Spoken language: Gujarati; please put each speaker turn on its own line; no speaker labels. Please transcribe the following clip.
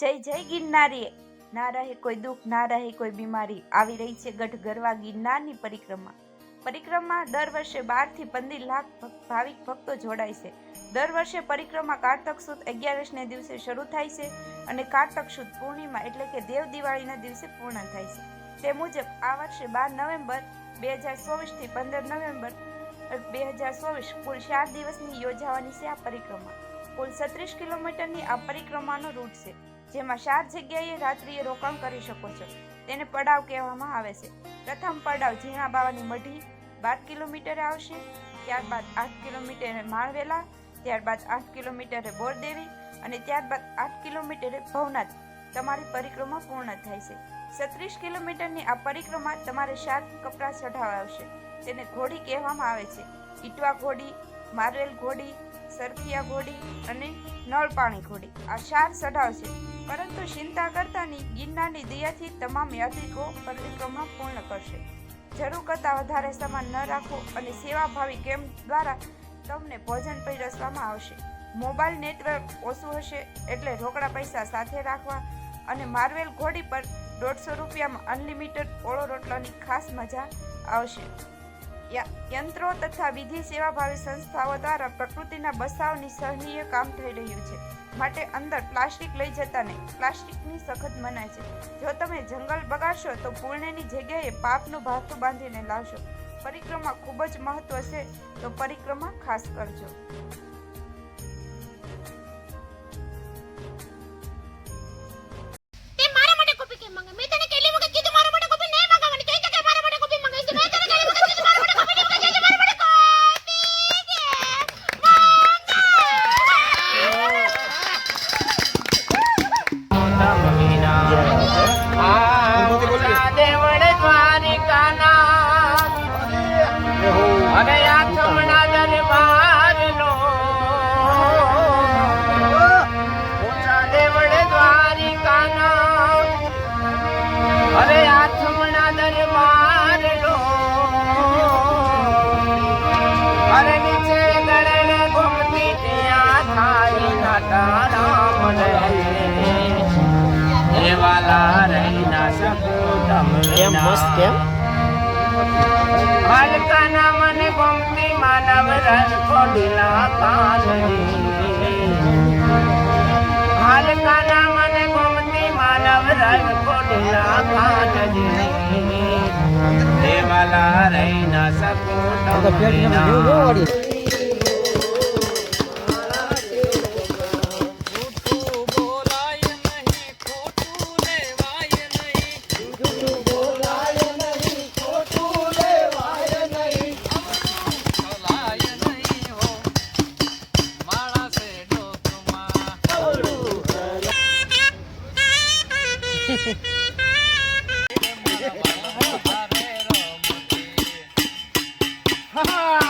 જય જય ગિરનારી. ના રહે કોઈ દુઃખ, ના રહે કોઈ બીમારી. આવી રહી છે ગઢ ગરવા ગિરનારની પરિક્રમા. પરિક્રમા દર વર્ષે બારથી પંદર લાખ ભાવિક ભક્તો જોડાય છે. દર વર્ષે પરિક્રમા કારતક સુદ અગિયારસને દિવસે શરૂ થાય છે અને કારતક સુદ પૂર્ણિમા એટલે કે દેવ દિવાળીના દિવસે પૂર્ણ થાય છે. તે મુજબ આ વર્ષે બાર નવેમ્બર બે હજાર ચોવીસથી પંદર નવેમ્બર બે હજાર ચોવીસ કુલ ચાર દિવસની યોજાવાની છે આ પરિક્રમા. કુલ છત્રીસ કિલોમીટરની આ પરિક્રમાનો રૂટ છે. જેમાં સાત જગ્યાએ રાત્રિએ રોકાણ કરી શકો છો. તેને પડાવ કહેવામાં આવે છે. પ્રથમ પડાવ ઝીણા બાવાની મઢી બાર કિલોમીટરે આવશે, ત્યારબાદ આઠ કિલોમીટરે માળવેલા, ત્યારબાદ આઠ કિલોમીટરે બોરદેવી અને ત્યારબાદ આઠ કિલોમીટરે ભવનાથ. તમારી પરિક્રમા પૂર્ણ થાય છે. છત્રીસ કિલોમીટરની આ પરિક્રમા તમારે સાત કપડાં ચઢાવવા આવશે. તેને ઘોડી કહેવામાં આવે છે. ઈટવા ઘોડી, માર્વેલ ઘોડી સરખિયા ઘોડી અને નળપાણી ઘોડી આ ચાર ચઢાવ છે. પરંતુ ચિંતા કરતાની ગિરનારની દયાથી તમામ યાત્રિકો પરિક્રમા પૂર્ણ કરશે. જરૂર કરતાં વધારે સામાન ન રાખો અને સેવાભાવી કેમ્પ દ્વારા તમને ભોજન પીરસવામાં આવશે. મોબાઈલ નેટવર્ક ઓછું હશે એટલે રોકડા પૈસા સાથે રાખવા અને માર્વેલ ઘોડી પર દોઢસો રૂપિયામાં અનલિમિટેડ ઓળો રોટલાની ખાસ મજા આવશે. યંત્રો તથા વિધિ સેવાભાવી સંસ્થાઓ દ્વારા પ્રકૃતિના બસાવની સહનીય કામ થઈ રહ્યું છે. માટે અંદર પ્લાસ્ટિક લઈ જતા નહીં. પ્લાસ્ટિકની સખત મનાય છે. જો તમે જંગલ બગાડશો તો પુણ્યની જગ્યાએ પાપનું ભાથું બાંધીને લાવશો. પરિક્રમા ખૂબ જ મહત્વ છે. તો પરિક્રમા ખાસ કરજો.
રહી ના શકો તમે
એમ મસ્ત કેમ?
બાલકાના મને ગમતી માનવ રસ ખોડીલા કાનરી બાલકાના મને ગમતી માનવ રસ ખોડીલા કાનરી દેવાલા રહી ના શકો તમે ના. હા